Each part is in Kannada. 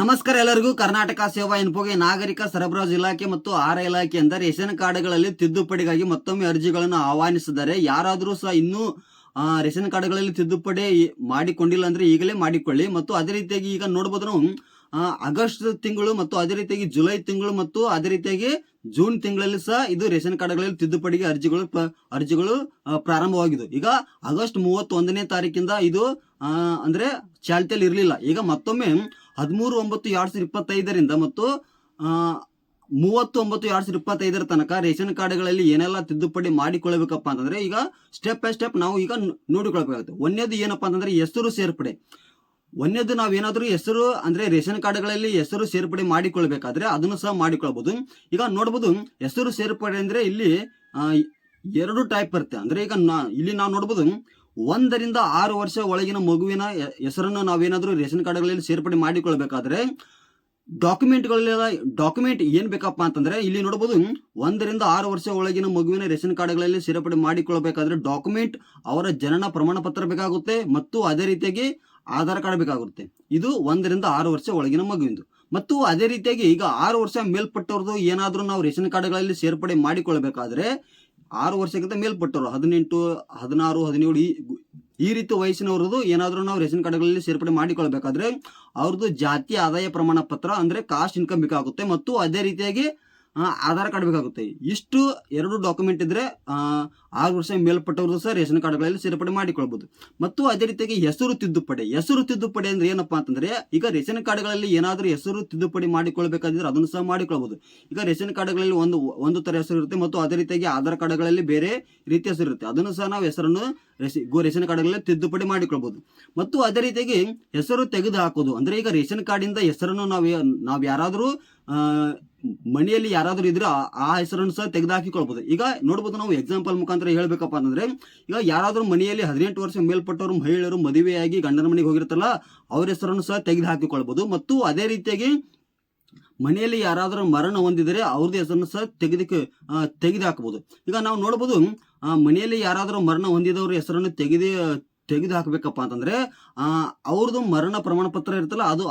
ನಮಸ್ಕಾರ ಎಲ್ಲರಿಗೂ. ಕರ್ನಾಟಕ ಸೇವಾ ಇನ್ಫೋಗೆ ನಾಗರಿಕ ಸರಬರಾಜು ಇಲಾಖೆ ಮತ್ತು ಆಹಾರ ಇಲಾಖೆಯಿಂದ ರೇಷನ್ ಕಾರ್ಡ್ಗಳಲ್ಲಿ ತಿದ್ದುಪಡಿಗಾಗಿ ಮತ್ತೊಮ್ಮೆ ಅರ್ಜಿಗಳನ್ನು ಆಹ್ವಾನಿಸಿದ್ದಾರೆ. ಯಾರಾದರೂ ಸಹ ಇನ್ನೂ ರೇಷನ್ ಕಾರ್ಡ್ಗಳಲ್ಲಿ ತಿದ್ದುಪಡಿ ಮಾಡಿಕೊಂಡಿಲ್ಲ ಅಂದ್ರೆ ಈಗಲೇ ಮಾಡಿಕೊಳ್ಳಿ. ಮತ್ತು ಅದೇ ರೀತಿಯಾಗಿ ಈಗ ನೋಡಬಹುದು ಆಗಸ್ಟ್ ತಿಂಗಳು ಮತ್ತು ಅದೇ ರೀತಿಯಾಗಿ ಜುಲೈ ತಿಂಗಳು ಮತ್ತು ಅದೇ ರೀತಿಯಾಗಿ ಜೂನ್ ತಿಂಗಳಲ್ಲಿ ಸಹ ಇದು ರೇಷನ್ ಕಾರ್ಡ್ಗಳಲ್ಲಿ ತಿದ್ದುಪಡಿಗೆ ಅರ್ಜಿಗಳು ಅರ್ಜಿಗಳು ಪ್ರಾರಂಭವಾಗಿದ್ದು. ಈಗ ಆಗಸ್ಟ್ ಮೂವತ್ತೊಂದನೇ ತಾರೀಕಿಂದ ಇದು ಅಂದ್ರೆ ಚಾಲ್ತಿಯಲ್ಲಿ ಇರಲಿಲ್ಲ. ಈಗ ಮತ್ತೊಮ್ಮೆ ಹದಿಮೂರು ಒಂಬತ್ತು ಎರಡು ಸಾವಿರದ ಇಪ್ಪತ್ತೈದರಿಂದ ಮತ್ತು ಮೂವತ್ತು ಒಂಬತ್ತು ಎರಡು ಸಾವಿರದ ಇಪ್ಪತ್ತೈದರ ತನಕ ರೇಷನ್ ಕಾರ್ಡ್ಗಳಲ್ಲಿ ಏನೆಲ್ಲ ತಿದ್ದುಪಡಿ ಮಾಡಿಕೊಳ್ಳಬೇಕಪ್ಪ ಅಂತಂದ್ರೆ ಈಗ ಸ್ಟೆಪ್ ಬೈ ಸ್ಟೆಪ್ ನಾವು ಈಗ ನೋಡಿಕೊಳ್ಬೇಕಾಗುತ್ತೆ. ಒಂದೇದು ಏನಪ್ಪಾ ಅಂತಂದ್ರೆ ಹೆಸರು ಸೇರ್ಪಡೆ. ಒಂದೇದು ನಾವೇನಾದರೂ ಹೆಸರು ಅಂದ್ರೆ ರೇಷನ್ ಕಾರ್ಡ್ಗಳಲ್ಲಿ ಹೆಸರು ಸೇರ್ಪಡೆ ಮಾಡಿಕೊಳ್ಬೇಕಾದ್ರೆ ಅದನ್ನು ಸಹ ಮಾಡಿಕೊಳ್ಬಹುದು ಈಗ ನೋಡ್ಬೋದು, ಹೆಸರು ಸೇರ್ಪಡೆ ಅಂದ್ರೆ ಇಲ್ಲಿ ಎರಡು ಟೈಪ್ ಬರುತ್ತೆ ಅಂದ್ರೆ ಈಗ ನಾ- ಇಲ್ಲಿ ನಾವು ನೋಡ್ಬೋದು ಒಂದರಿಂದ ಆರು ವರ್ಷ ಒಳಗಿನ ಮಗುವಿನ ಹೆಸರನ್ನು ನಾವೇನಾದರೂ ರೇಷನ್ ಕಾರ್ಡ್ಗಳಲ್ಲಿ ಸೇರ್ಪಡೆ ಮಾಡಿಕೊಳ್ಬೇಕಾದ್ರೆ ಡಾಕ್ಯುಮೆಂಟ್ಗಳೆಲ್ಲ, ಡಾಕ್ಯುಮೆಂಟ್ ಏನು ಬೇಕಪ್ಪ ಅಂತಂದರೆ ಇಲ್ಲಿ ನೋಡ್ಬೋದು, ಒಂದರಿಂದ ಆರು ವರ್ಷ ಒಳಗಿನ ಮಗುವಿನ ರೇಷನ್ ಕಾರ್ಡ್ಗಳಲ್ಲಿ ಸೇರ್ಪಡೆ ಮಾಡಿಕೊಳ್ಬೇಕಾದ್ರೆ ಡಾಕ್ಯುಮೆಂಟ್ ಅವರ ಜನನ ಪ್ರಮಾಣ ಪತ್ರ ಬೇಕಾಗುತ್ತೆ ಮತ್ತು ಅದೇ ರೀತಿಯಾಗಿ ಆಧಾರ್ ಕಾರ್ಡ್ ಬೇಕಾಗುತ್ತೆ. ಇದು ಒಂದರಿಂದ ಆರು ವರ್ಷ ಒಳಗಿನ ಮಗುವಿಂದು. ಮತ್ತು ಅದೇ ರೀತಿಯಾಗಿ ಈಗ ಆರು ವರ್ಷ ಮೇಲ್ಪಟ್ಟವ್ರದ್ದು ಏನಾದರೂ ನಾವು ರೇಷನ್ ಕಾರ್ಡ್ಗಳಲ್ಲಿ ಸೇರ್ಪಡೆ ಮಾಡಿಕೊಳ್ಬೇಕಾದ್ರೆ ಆರು ವರ್ಷಕ್ಕಿಂತ ಮೇಲ್ಪಟ್ಟವರು, ಹದಿನೆಂಟು, ಹದಿನಾರು, ಹದಿನೇಳು, ಈ ಈ ರೀತಿ ವಯಸ್ಸಿನವ್ರದ್ದು ಏನಾದರೂ ನಾವು ರೇಷನ್ ಕಾರ್ಡ್ಗಳಲ್ಲಿ ಸೇರ್ಪಡೆ ಮಾಡಿಕೊಳ್ಬೇಕಾದ್ರೆ ಅವ್ರದ್ದು ಜಾತಿ ಆದಾಯ ಪ್ರಮಾಣ ಪತ್ರ ಅಂದರೆ ಕಾಸ್ಟ್ ಇನ್ಕಮ್ ಬೇಕಾಗುತ್ತೆ ಮತ್ತು ಅದೇ ರೀತಿಯಾಗಿ ಆಧಾರ್ ಕಾರ್ಡ್ ಬೇಕಾಗುತ್ತೆ. ಇಷ್ಟು ಎರಡು ಡಾಕ್ಯುಮೆಂಟ್ ಇದ್ರೆ ಆ, ಆರು ವರ್ಷ ಮೇಲ್ಪಟ್ಟವರು ಸಹ ರೇಷನ್ ಕಾರ್ಡ್ಗಳಲ್ಲಿ ಸೇರ್ಪಡೆ ಮಾಡಿಕೊಳ್ಬಹುದು ಮತ್ತು ಅದೇ ರೀತಿಯಾಗಿ ಹೆಸರು ತಿದ್ದುಪಡಿ. ಹೆಸರು ತಿದ್ದುಪಡಿ ಅಂದ್ರೆ ಏನಪ್ಪಾ ಅಂತಂದ್ರೆ ಈಗ ರೇಷನ್ ಕಾರ್ಡ್ಗಳಲ್ಲಿ ಏನಾದರೂ ಹೆಸರು ತಿದ್ದುಪಡಿ ಮಾಡಿಕೊಳ್ಬೇಕಾದ್ರೆ ಅದನ್ನು ಸಹ ಮಾಡಿಕೊಳ್ಬಹುದು ಈಗ ರೇಷನ್ ಕಾರ್ಡ್ಗಳಲ್ಲಿ ಒಂದು ಒಂದು ತರ ಹೆಸರು ಇರುತ್ತೆ ಮತ್ತು ಅದೇ ರೀತಿಯಾಗಿ ಆಧಾರ್ ಕಾರ್ಡ್ಗಳಲ್ಲಿ ಬೇರೆ ರೀತಿಯ ಹೆಸರು ಇರುತ್ತೆ. ಅದನ್ನು ಸಹ ನಾವು ಹೆಸರನ್ನು ರೇಷ- ರೇಷನ್ ಕಾರ್ಡ್ಗಳಲ್ಲಿ ತಿದ್ದುಪಡಿ ಮಾಡಿಕೊಳ್ಬಹುದು ಮತ್ತು ಅದೇ ರೀತಿಯಾಗಿ ಹೆಸರು ತೆಗೆದು ಹಾಕೋದು. ಅಂದ್ರೆ ಈಗ ರೇಷನ್ ಕಾರ್ಡಿಂದ ಹೆಸರನ್ನು ನಾವು ನಾವು ಯಾರಾದರೂ ಮನೆಯಲ್ಲಿ ಯಾರಾದರೂ ಇದ್ರೆ ಆ- ಹೆಸರನ್ನು ಸಹ ತೆಗೆದು ಹಾಕಿಕೊಳ್ಬಹುದು ಈಗ ನೋಡ್ಬೋದು ನಾವು ಎಕ್ಸಾಂಪಲ್ ಮುಖಾಂತರ ಹೇಳಬೇಕಪ್ಪ ಅಂತಂದ್ರೆ, ಈಗ ಯಾರಾದರೂ ಮನೆಯಲ್ಲಿ ಹದಿನೆಂಟು ವರ್ಷ ಮೇಲ್ಪಟ್ಟವರು, ಮಹಿಳೆಯರು ಮದುವೆಯಾಗಿ ಗಂಡನ ಮನೆಗೆ ಹೋಗಿರ್ತಲ್ಲ ಅವ್ರ ಹೆಸರನ್ನು ಸಹ ತೆಗೆದು ಹಾಕಿಕೊಳ್ಬಹುದು ಮತ್ತು ಅದೇ ರೀತಿಯಾಗಿ ಮನೆಯಲ್ಲಿ ಯಾರಾದರೂ ಮರಣ ಹೊಂದಿದರೆ ಅವ್ರದ್ದು ಹೆಸರನ್ನು ಸಹ ತೆಗೆದು ತೆಗೆದು ಹಾಕಬಹುದು ಈಗ ನಾವು ನೋಡ್ಬೋದು ಮನೆಯಲ್ಲಿ ಯಾರಾದರೂ ಮರಣ ಹೊಂದಿದವ್ರ ಹೆಸರನ್ನು ತೆಗೆದು ತೆಗೆದು ಹಾಕಬೇಕಪ್ಪ ಅಂತಂದ್ರೆ ಅವ್ರದ್ದು ಮರಣ ಪ್ರಮಾಣ ಪತ್ರ ಇರ್ತಲ್ಲ, ಅದು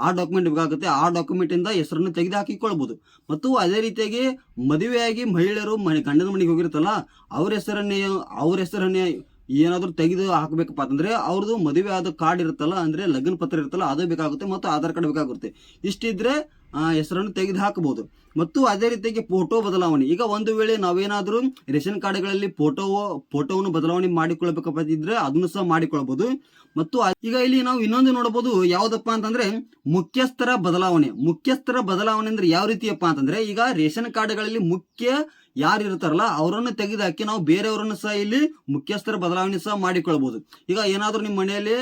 ಆ- ಡಾಕ್ಯುಮೆಂಟ್ ಬೇಕಾಗುತ್ತೆ. ಆ ಡಾಕ್ಯುಮೆಂಟ್ ಇಂದ ಹೆಸರನ್ನು ತೆಗೆದು ಹಾಕಿಕೊಳ್ಬಹುದು ಮತ್ತು ಅದೇ ರೀತಿಯಾಗಿ ಮದುವೆಯಾಗಿ ಮಹಿಳೆಯರು ಮನೆ, ಗಂಡನ ಮನೆಗೆ ಹೋಗಿರ್ತಲ್ಲ ಅವ್ರ ಹೆಸರನ್ನೇ ಅವ್ರ ಹೆಸರನ್ನೇ ಏನಾದರೂ ತೆಗೆದು ಹಾಕಬೇಕಪ್ಪ ಅಂತಂದರೆ ಅವ್ರದ್ದು ಮದುವೆ ಆದ ಕಾರ್ಡ್ ಇರುತ್ತಲ್ಲ, ಅಂದ್ರೆ ಲಗ್ನ ಪತ್ರ ಇರುತ್ತಲ್ಲ, ಅದು ಬೇಕಾಗುತ್ತೆ ಮತ್ತು ಆಧಾರ್ ಕಾರ್ಡ್ ಬೇಕಾಗುತ್ತೆ. ಇಷ್ಟಿದ್ರೆ ಹೆಸರನ್ನು ತೆಗೆದು ಹಾಕಬಹುದು ಮತ್ತು ಅದೇ ರೀತಿಯಾಗಿ ಫೋಟೋ ಬದಲಾವಣೆ. ಈಗ ಒಂದು ವೇಳೆ ನಾವೇನಾದರೂ ರೇಷನ್ ಕಾರ್ಡ್ಗಳಲ್ಲಿ ಫೋಟೋ ಫೋಟೋವನ್ನು ಬದಲಾವಣೆ ಮಾಡಿಕೊಳ್ಬೇಕಪ್ಪ ಇದ್ರೆ ಅದನ್ನು ಸಹ ಮಾಡಿಕೊಳ್ಬಹುದು. ಮತ್ತು ಈಗ ಇಲ್ಲಿ ನಾವು ಇನ್ನೊಂದು ನೋಡಬಹುದು, ಯಾವ್ದಪ್ಪ ಅಂತಂದ್ರೆ ಮುಖ್ಯಸ್ಥರ ಬದಲಾವಣೆ. ಮುಖ್ಯಸ್ಥರ ಬದಲಾವಣೆ ಅಂದ್ರೆ ಯಾವ ರೀತಿಯಪ್ಪ ಅಂತಂದ್ರೆ ಈಗ ರೇಷನ್ ಕಾರ್ಡ್ಗಳಲ್ಲಿ ಮುಖ್ಯ ಯಾರು ಇರ್ತಾರಲ್ಲ ಅವರನ್ನು ತೆಗೆದುಹಾಕಿ ನಾವು ಬೇರೆಯವರನ್ನು ಸಹ ಇಲ್ಲಿ ಮುಖ್ಯಸ್ಥರ ಬದಲಾವಣೆ ಸಹ ಮಾಡಿಕೊಳ್ಬಹುದು. ಈಗ ಏನಾದರೂ ನಿಮ್ಮ ಮನೆಯಲ್ಲಿ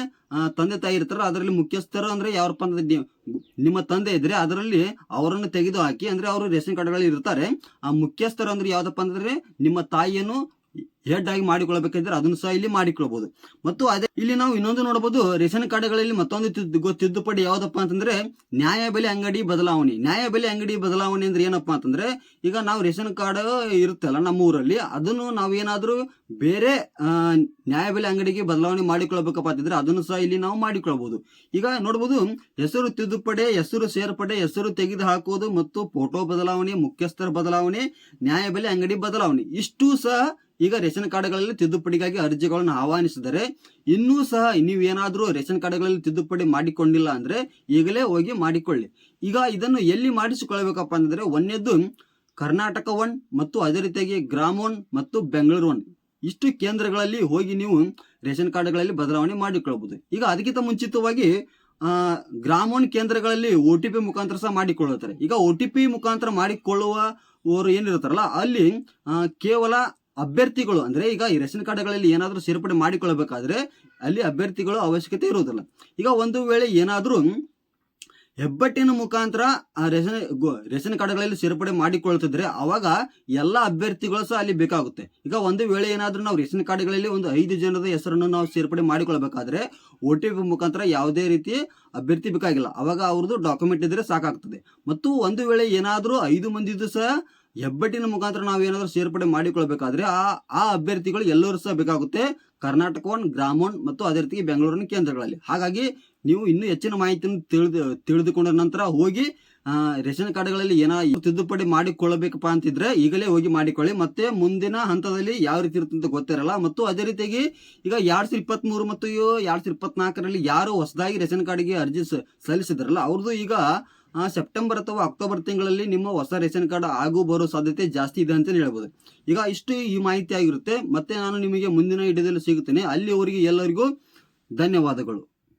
ತಂದೆ ತಾಯಿ ಇರ್ತಾರ ಅದರಲ್ಲಿ ಮುಖ್ಯಸ್ಥರು ಅಂದ್ರೆ ಯಾರಪ್ಪ ಅಂದ್ರೆ ನಿಮ್ಮ ತಂದೆ ಇದ್ರೆ ಅದರಲ್ಲಿ ಅವರನ್ನು ತೆಗೆದು ಹಾಕಿ ಅಂದ್ರೆ ಅವರು ರೇಷನ್ ಕಾರ್ಡ್ಗಳಲ್ಲಿ ಇರ್ತಾರೆ. ಆ ಮುಖ್ಯಸ್ಥರು ಅಂದ್ರೆ ಯಾವ್ದಪ್ಪ ಅಂದ್ರೆ ನಿಮ್ಮ ತಾಯಿಯನ್ನು ಹೆಡ್ ಆಗಿ ಮಾಡಿಕೊಳ್ಬೇಕಿದ್ರೆ ಅದನ್ನು ಸಹ ಇಲ್ಲಿ ಮಾಡಿಕೊಳ್ಳಬಹುದು. ಮತ್ತು ಅದೇ ಇಲ್ಲಿ ನಾವು ಇನ್ನೊಂದು ನೋಡಬಹುದು, ರೇಷನ್ ಕಾರ್ಡ್ಗಳಲ್ಲಿ ಮತ್ತೊಂದು ತಿದ್ದುಪಡಿ ಯಾವ್ದಪ್ಪ ಅಂತಂದ್ರೆ ನ್ಯಾಯಬೆಲೆ ಅಂಗಡಿ ಬದಲಾವಣೆ. ನ್ಯಾಯಬೆಲೆ ಅಂಗಡಿ ಬದಲಾವಣೆ ಅಂದ್ರೆ ಏನಪ್ಪಾ ಅಂತಂದ್ರೆ, ಈಗ ನಾವು ರೇಷನ್ ಕಾರ್ಡ್ ಇರುತ್ತಲ್ಲ ನಮ್ಮ ಊರಲ್ಲಿ ಅದನ್ನು ನಾವೇನಾದ್ರೂ ಬೇರೆ ನ್ಯಾಯಬೆಲೆ ಅಂಗಡಿಗೆ ಬದಲಾವಣೆ ಮಾಡಿಕೊಳ್ಬೇಕಪ್ಪ ಅಂತಿದ್ರೆ ಅದನ್ನು ಸಹ ಇಲ್ಲಿ ನಾವು ಮಾಡಿಕೊಳ್ಳಬಹುದು. ಈಗ ನೋಡಬಹುದು, ಹೆಸರು ತಿದ್ದುಪಡಿ, ಹೆಸರು ಸೇರ್ಪಡೆ, ಹೆಸರು ತೆಗೆದು ಹಾಕುವುದು ಮತ್ತು ಫೋಟೋ ಬದಲಾವಣೆ, ಮುಖ್ಯಸ್ಥರ ಬದಲಾವಣೆ ನ್ಯಾಯಬೆಲೆ ಅಂಗಡಿ ಬದಲಾವಣೆ. ಇಷ್ಟು ಸಹ ಈಗ ರೇಷನ್ ಕಾರ್ಡ್ಗಳಲ್ಲಿ ತಿದ್ದುಪಡಿಗಾಗಿ ಅರ್ಜಿಗಳನ್ನು ಆಹ್ವಾನಿಸಿದರೆ ಇನ್ನೂ ಸಹ ನೀವೇನಾದ್ರೂ ರೇಷನ್ ಕಾರ್ಡ್ಗಳಲ್ಲಿ ತಿದ್ದುಪಡಿ ಮಾಡಿಕೊಂಡಿಲ್ಲ ಅಂದರೆ ಈಗಲೇ ಹೋಗಿ ಮಾಡಿಕೊಳ್ಳಿ. ಈಗ ಇದನ್ನು ಎಲ್ಲಿ ಮಾಡಿಸಿಕೊಳ್ಬೇಕಪ್ಪ ಅಂದರೆ ಒಂದೇದು ಕರ್ನಾಟಕ ಒನ್ ಮತ್ತು ಅದೇ ರೀತಿಯಾಗಿ ಗ್ರಾಮ ಒನ್ ಮತ್ತು ಬೆಂಗಳೂರು ಒನ್. ಇಷ್ಟು ಕೇಂದ್ರಗಳಲ್ಲಿ ಹೋಗಿ ನೀವು ರೇಷನ್ ಕಾರ್ಡ್ಗಳಲ್ಲಿ ಬದಲಾವಣೆ ಮಾಡಿಕೊಳ್ಳಬಹುದು. ಈಗ ಅದಕ್ಕಿಂತ ಮುಂಚಿತವಾಗಿ ಗ್ರಾಮೋನ್ ಕೇಂದ್ರಗಳಲ್ಲಿ ಒ ಟಿ ಪಿ ಮುಖಾಂತರ ಸಹ ಮಾಡಿಕೊಳ್ಳುತ್ತಾರೆ. ಈಗ ಒ ಟಿ ಪಿ ಮುಖಾಂತರ ಮಾಡಿಕೊಳ್ಳುವ ಅವರು ಏನಿರ್ತಾರಲ್ಲ ಅಲ್ಲಿ ಕೇವಲ ಅಭ್ಯರ್ಥಿಗಳು, ಅಂದ್ರೆ ಈಗ ಈ ರೇಷನ್ ಕಾರ್ಡ್ಗಳಲ್ಲಿ ಏನಾದರೂ ಸೇರ್ಪಡೆ ಮಾಡಿಕೊಳ್ಳಬೇಕಾದ್ರೆ ಅಲ್ಲಿ ಅಭ್ಯರ್ಥಿಗಳು ಅವಶ್ಯಕತೆ ಇರುವುದಿಲ್ಲ. ಈಗ ಒಂದು ವೇಳೆ ಏನಾದರೂ ಹೆಬ್ಬಟ್ಟಿನ ಮುಖಾಂತರ ರೇಷನ್ ರೇಷನ್ ಕಾರ್ಡ್ಗಳಲ್ಲಿ ಸೇರ್ಪಡೆ ಮಾಡಿಕೊಳ್ತಿದ್ರೆ ಅವಾಗ ಎಲ್ಲ ಅಭ್ಯರ್ಥಿಗಳು ಸಹ ಅಲ್ಲಿ ಬೇಕಾಗುತ್ತೆ. ಈಗ ಒಂದು ವೇಳೆ ಏನಾದರೂ ನಾವು ರೇಷನ್ ಕಾರ್ಡ್ಗಳಲ್ಲಿ ಒಂದು ಐದು ಜನದ ಹೆಸರನ್ನು ನಾವು ಸೇರ್ಪಡೆ ಮಾಡಿಕೊಳ್ಬೇಕಾದ್ರೆ ಒ ಟಿ ಪಿ ಮುಖಾಂತರ ಯಾವುದೇ ರೀತಿ ಅಭ್ಯರ್ಥಿ ಬೇಕಾಗಿಲ್ಲ. ಅವಾಗ ಅವ್ರದ್ದು ಡಾಕ್ಯುಮೆಂಟ್ ಇದ್ರೆ ಸಾಕಾಗ್ತದೆ. ಮತ್ತು ಒಂದು ವೇಳೆ ಏನಾದರೂ ಐದು ಮಂದಿದು ಸಹ ಹೆಬ್ಬಟ್ಟಿನ ಮುಖಾಂತರ ನಾವು ಏನಾದರೂ ಸೇರ್ಪಡೆ ಮಾಡಿಕೊಳ್ಬೇಕಾದ್ರೆ ಆ ಆ ಅಭ್ಯರ್ಥಿಗಳು ಎಲ್ಲರೂ ಸಹ ಬೇಕಾಗುತ್ತೆ ಕರ್ನಾಟಕ ಒನ್ ಮತ್ತು ಅದೇ ರೀತಿ ಬೆಂಗಳೂರಿನ ಕೇಂದ್ರಗಳಲ್ಲಿ. ಹಾಗಾಗಿ ನೀವು ಇನ್ನೂ ಹೆಚ್ಚಿನ ಮಾಹಿತಿಯನ್ನು ತಿಳಿದು, ತಿಳಿದುಕೊಂಡ ನಂತರ ಹೋಗಿ ರೇಷನ್ ಕಾರ್ಡ್ಗಳಲ್ಲಿ ಏನೋ ತಿದ್ದುಪಡಿ ಮಾಡಿಕೊಳ್ಳಬೇಕಪ್ಪ ಅಂತಿದ್ರೆ ಈಗಲೇ ಹೋಗಿ ಮಾಡಿಕೊಳ್ಳಿ. ಮತ್ತೆ ಮುಂದಿನ ಹಂತದಲ್ಲಿ ಯಾವ ರೀತಿ ಇರುತ್ತೆ ಅಂತ ಗೊತ್ತಿರಲ್ಲ. ಮತ್ತು ಅದೇ ರೀತಿಯಾಗಿ ಈಗ ಎರಡ್ ಸಾವಿರದ ಇಪ್ಪತ್ತ್ ಮೂರು ಮತ್ತು ಎರಡ್ ಸಾವಿರದ ಇಪ್ಪತ್ನಾಲ್ಕರಲ್ಲಿ ಯಾರು ಹೊಸದಾಗಿ ರೇಷನ್ ಕಾರ್ಡ್ಗೆ ಅರ್ಜಿ ಸಲ್ಲಿಸಿದ್ರಲ್ಲ, ಅವ್ರದ್ದು ಈಗ ಸೆಪ್ಟೆಂಬರ್ ಅಥವಾ ಅಕ್ಟೋಬರ್ ತಿಂಗಳಲ್ಲಿ ನಿಮ್ಮ ಹೊಸ ರೇಷನ್ ಕಾರ್ಡ್ ಆಗು ಬರೋ ಸಾಧ್ಯತೆ ಜಾಸ್ತಿ ಇದೆ ಅಂತ ಹೇಳ್ಬೋದು. ಈಗ ಇಷ್ಟು ಈ ಮಾಹಿತಿ ಆಗಿರುತ್ತೆ. ಮತ್ತೆ ನಾನು ನಿಮಗೆ ಮುಂದಿನ ವಿಡಿಯೋದಲ್ಲಿ ಸಿಗುತ್ತೇನೆ. ಅಲ್ಲಿವರೆಗೆ ಎಲ್ಲರಿಗೂ ಧನ್ಯವಾದಗಳು.